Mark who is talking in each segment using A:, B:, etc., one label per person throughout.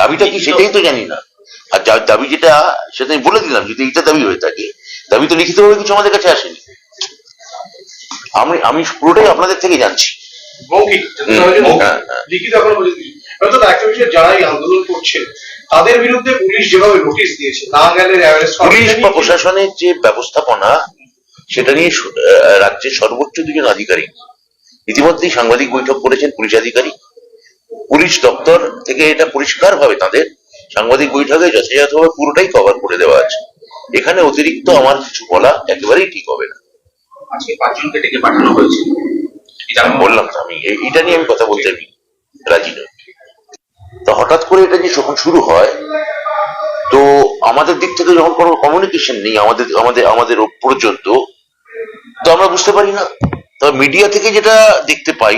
A: দাবিটা কি সেটাই তো জানি না। আর যার দাবি যেটা সেটা আমি বলে দিলাম যদি এইটা দাবি হয়ে থাকে দাবি তো লিখিতভাবে কিছু আমাদের কাছে আসেনি। আমি আমি পুরোটাই আপনাদের থেকে জানছি।
B: মৌখিক
A: হুম,
B: সহজে মৌখিক। লিখিত এখনও পর্যন্ত কিছু। অর্থাৎ একটা বিষয় যারা এই আন্দোলন করছেন তাদের বিরুদ্ধে পুলিশ যেভাবে নোটিশ দিয়েছে না গেলে
A: পুলিশ বা প্রশাসনের যে ব্যবস্থাপনা সেটা নিয়ে আহ, রাজ্যের সর্বোচ্চ দুজন আধিকারিক। ইতিমধ্যেই সাংবাদিক বৈঠক করেছেন পুলিশ আধিকারিক। পুলিশ দপ্তর থেকে এটা পরিষ্কার ভাবে তাদের সাংবাদিক বৈঠকে যথাযথভাবে পুরোটাই কভার করে দেওয়া আছে। এখানে অতিরিক্ত আমার কিছু বলা একেবারেই ঠিক হবে না।
C: পাঁচজনকে ডেকে পাঠানো হয়েছে।
A: আমি বললাম তো আমি এটা নিয়ে আমি কথা বলতে আমি রাজি নই। তো হঠাৎ করে এটা যে যখন শুরু হয় তো আমাদের দিক থেকে যখন কোনো কমিউনিকেশন নেই আমাদের আমাদের আমাদের পর্যন্ত তো আমরা বুঝতে পারি না। তবে মিডিয়া থেকে যেটা দেখতে পাই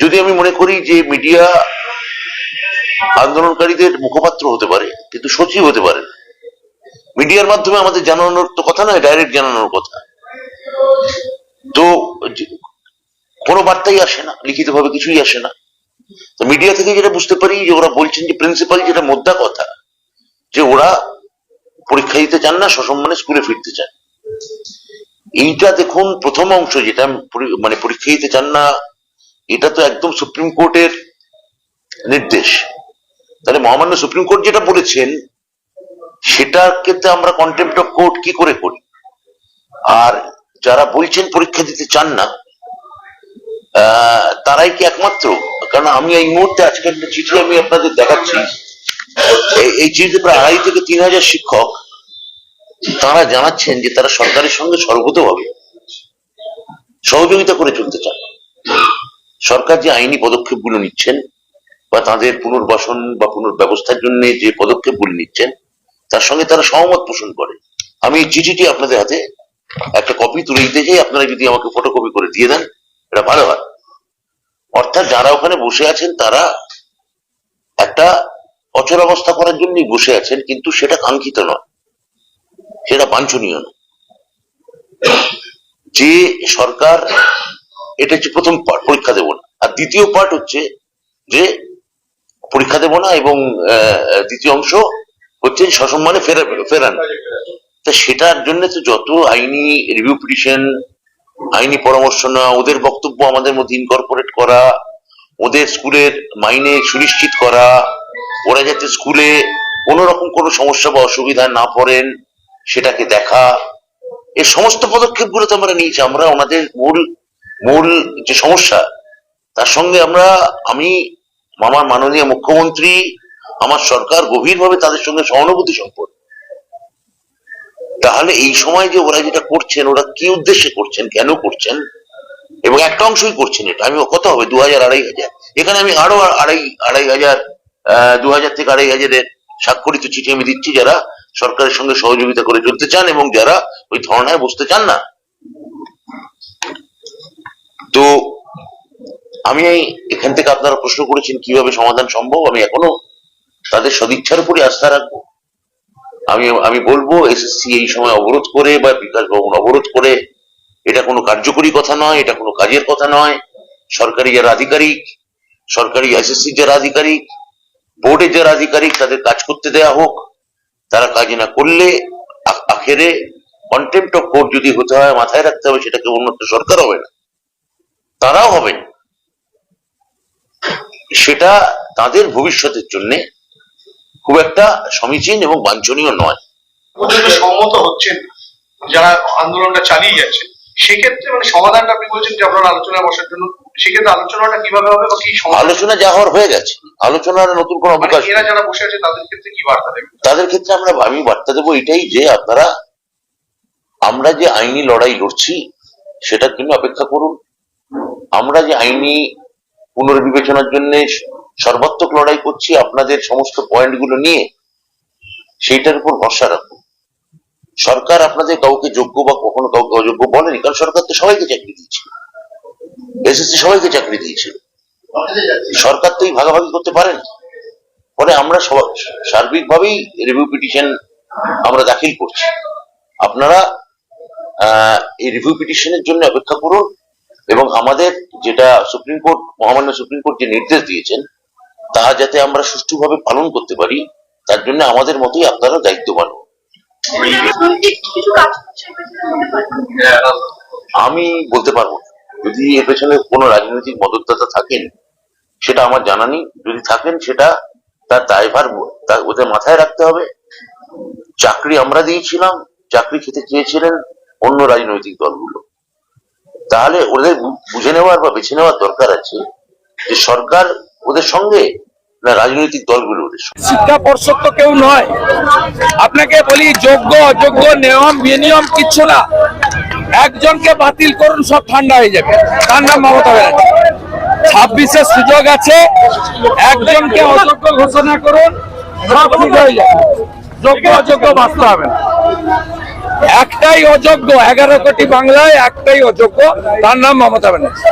A: যদি আমি মনে করি যে মিডিয়া আন্দোলনকারীদের মুখপাত্র হতে পারে, কিন্তু সচিব হতে পারে মিডিয়ার মাধ্যমে আমাদের জানানোর তো কথা নয়, ডাইরেক্ট জানানোর কথা। তো কোনো বার্তাই আসে না, লিখিতভাবে কিছুই আসে না। তো মিডিয়া থেকে যেটা বুঝতে পারি যে ওরা বলছেন যে প্রিন্সিপাল যেটা মোদ্দা কথা, যে ওরা পরীক্ষা দিতে চান না, সসম্মানে স্কুলে ফিরতে চান। এইটা দেখুন, প্রথম অংশ যেটা মানে পরীক্ষা দিতে চান না এটা তো একদম সুপ্রিম কোর্টের নির্দেশ। তাহলে মহামান্য সুপ্রিম কোর্ট যেটা বলেছেন সেটার ক্ষেত্রে আমরা কন্টেম্পট অফ কোর্ট কি করে করি? আর যারা বলছেন পরীক্ষা দিতে চান না তারাই কি একমাত্র? কারণ আমি এই মুহূর্তে আজকের চিঠি আমি আপনাদের দেখাচ্ছি। এই- এই চিঠিতে প্রায় আড়াই থেকে তিন হাজার শিক্ষক, তারা জানাচ্ছেন যে তারা সরকারের সঙ্গে সর্বতভাবে সহযোগিতা করে চলতে চান। সরকার যে আইনি পদক্ষেপগুলো নিচ্ছেন বা তাদের পুনর্বাসন বা পুনর্ব্যবস্থার জন্য যে পদক্ষেপগুলো নিচ্ছেন, তার সঙ্গে তারা সহমত পোষণ করে। আমি চিঠিটি আপনাদের হাতে একটা কপি তুলে দিতে চাই। আপনারা যদি আমাকে ফটোকপি করে দিয়ে দেন, এটা ভালো হয়। অর্থাৎ যারা ওখানে বসে আছেন, তারা একটা অচল অবস্থা করার জন্যই বসে আছেন, কিন্তু সেটা কাঙ্ক্ষিত নয়। সেটা বাঞ্ছনীয় নয়। যে সরকার এটা হচ্ছে প্রথম পার্ট পরীক্ষা দেব না। আর দ্বিতীয় পার্ট হচ্ছে যে পরীক্ষা দেব না এবং দ্বিতীয় অংশ হচ্ছে সসম্মানে ফেরা, ফেরানো। তা সেটার জন্য তো যত আইনি রিভিউ পিটিশন আইনি পরামর্শ নেওয়া, ওদের বক্তব্য আমাদের মধ্যে ইনকর্পোরেট করা, ওদের স্কুলের মাইনে সুনিশ্চিত করা, ওরা যাতে স্কুলে কোনো রকম কোনো সমস্যা বা অসুবিধায় না পড়েন, সেটাকে দেখা এই সমস্ত পদক্ষেপগুলো তো আমরা নিয়েছি। আমরা ওনাদের মূল মূল যে সমস্যা, তার সঙ্গে আমরা, আমি আমার মাননীয় মুখ্যমন্ত্রী, আমার সরকার গভীরভাবে তাদের সঙ্গে সহানুভূতি সম্পন্ন। তাহলে এই সময় যে ওরা যেটা করছেন, ওরা কি উদ্দেশ্যে করছেন, কেন করছেন, এবং একটা অংশই করছেন এটা, আমি কত হবে, দু হাজার আড়াই হাজার। এখানে আমি আরও আড়াই আড়াই হাজার দু হাজার থেকে আড়াই হাজারের স্বাক্ষরিত চিঠি আমি দিচ্ছি যারা সরকারের সঙ্গে সহযোগিতা করে চলতে চান এবং যারা ওই ধর্নায় বসতে চান না। তো আমি এখান থেকে আপনারা প্রশ্ন করেছেন, কীভাবে সমাধান সম্ভব? আমি এখনও তাদের সদিচ্ছার উপরে আস্থা রাখব। আমি আমি বলব, এসএসসি এই সময় অবরোধ করে বা বিকাশ ভবন অবরোধ করে, এটা কোনো কার্যকরী কথা নয়, এটা কোনো কাজের কথা নয়। সরকারি যারা আধিকারিক, সরকারি এসএসসি যারা আধিকারিক বোর্ডের যারা আধিকারিক, তাদের কাজ করতে দেয়া হোক, তারা কাজ না করলে আখেরে কন্টেম্পট অফ কোর্ট যদি হতে হয়, মাথায় রাখতে হবে, সেটাকে উন্নত সরকার হবে না। তারাও হবেন সেটা তাদের ভবিষ্যতের জন্য খুব একটা সমীচীন এবং বাঞ্ছনীয় নয়।
B: সম্মত হচ্ছেন যারা আন্দোলনটা চালিয়ে যাচ্ছে সেক্ষেত্রে মানে সমাধানটা আপনি বলছেন যে আপনারা আলোচনায় বসার জন্য সেক্ষেত্রে আলোচনাটা কীভাবে হবে বা কি
A: আলোচনা যা হওয়ার হয়ে গেছে। আলোচনার নতুন কোনো
B: মানে
A: অবকাশ
B: এরা যারা বসে আছে তাদের ক্ষেত্রে কি বার্তা দেবেন?
A: তাদের ক্ষেত্রে আমরা আমি বার্তা দেবো এটাই যে আপনারা আমরা যে আইনি লড়াই লড়ছি সেটার জন্য অপেক্ষা করুন। আমরা যে আইনি পুনর্বিবেচনার জন্য সর্বাত্মক লড়াই করছি, আপনাদের সমস্ত পয়েন্টগুলো নিয়ে, সেইটার উপর ভরসা রাখুন। সরকার আপনাদের কাউকে যোগ্য বা কখনো কাউকে অযোগ্য বলেনি, কারণ সরকার তো সবাইকে চাকরি দিয়েছিল। এসএসসি সবাইকে চাকরি দিয়েছিল। সরকার তো এই ভাগাভাগি করতে পারেন। ফলে আমরা সার্বিকভাবেই রিভিউ পিটিশন আমরা দাখিল করছি। আপনারা এই রিভিউ পিটিশনের জন্য অপেক্ষা করুন। এবং আমাদের যেটা সুপ্রিম কোর্ট, মহামান্য সুপ্রিম কোর্ট যে নির্দেশ দিয়েছেন, তা যাতে আমরা সুষ্ঠুভাবে পালন করতে পারি, তার জন্য আমাদের মতোই আপনারা দায়িত্ববান। আমি বলতে পারব যদি এর পেছনে কোনো রাজনৈতিক মদতদাতা থাকেন, সেটা আমার জানা নেই। যদি থাকেন, সেটা তার দায়ভার ওদের মাথায় রাখতে হবে। চাকরি আমরা দিয়েছিলাম, চাকরি খেতে চেয়েছিলেন অন্য রাজনৈতিক দলগুলো। তাহলে ওদের বুঝে নেওয়ার বা বেছে নেওয়ার দরকার আছে যে সরকার ওদের সঙ্গে না রাজনৈতিক দলগুলো ওদের সঙ্গে।
D: শিক্ষা পর্ষদ তো কেউ নয়। আপনাকে বলি, যোগ্য, অযোগ্য, নিয়ম, বিনিয়ম কিচ্ছু না। একজনকে বাতিল করুন, সব ঠান্ডা হয়ে যাবে। তার নাম মমতা ব্যানার্জি। ছাব্বিশের সুযোগ আছে, একজনকে অযোগ্য ঘোষণা করুন, সব ঠিক হয়ে যাবে। যোগ্য, অযোগ্য বাঁচতে হবে না একটাই অযোগ্য, এগারো কোটি বাংলায় একটাই অযোগ্য, তার নাম মমতা ব্যানার্জি।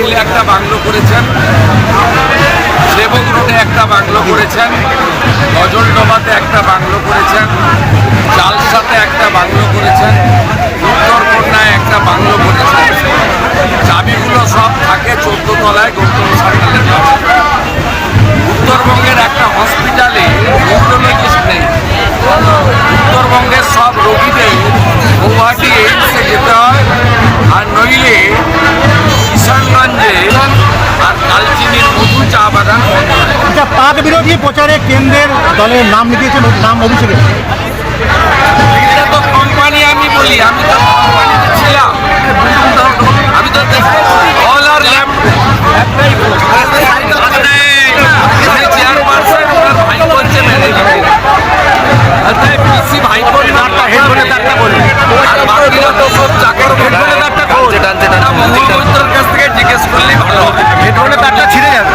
D: হিলে একটা বাংলো করেছেন, সেবক রোডে একটা বাংলো করেছেন গজলডোবাতে একটা বাংলো করেছেন, চালসাতে একটা বাংলো করেছেন, উত্তরকন্যায় একটা বাংলো করেছেন। চাবিগুলো
E: বিরোধী প্রচারে কেন্দ্রের দলের নাম লিখিয়েছেন নাম অভিষেক।
D: এটা তো কোম্পানি আমি জিজ্ঞেস করলে ভালো হেডফোনে ছিঁড়ে যাবে।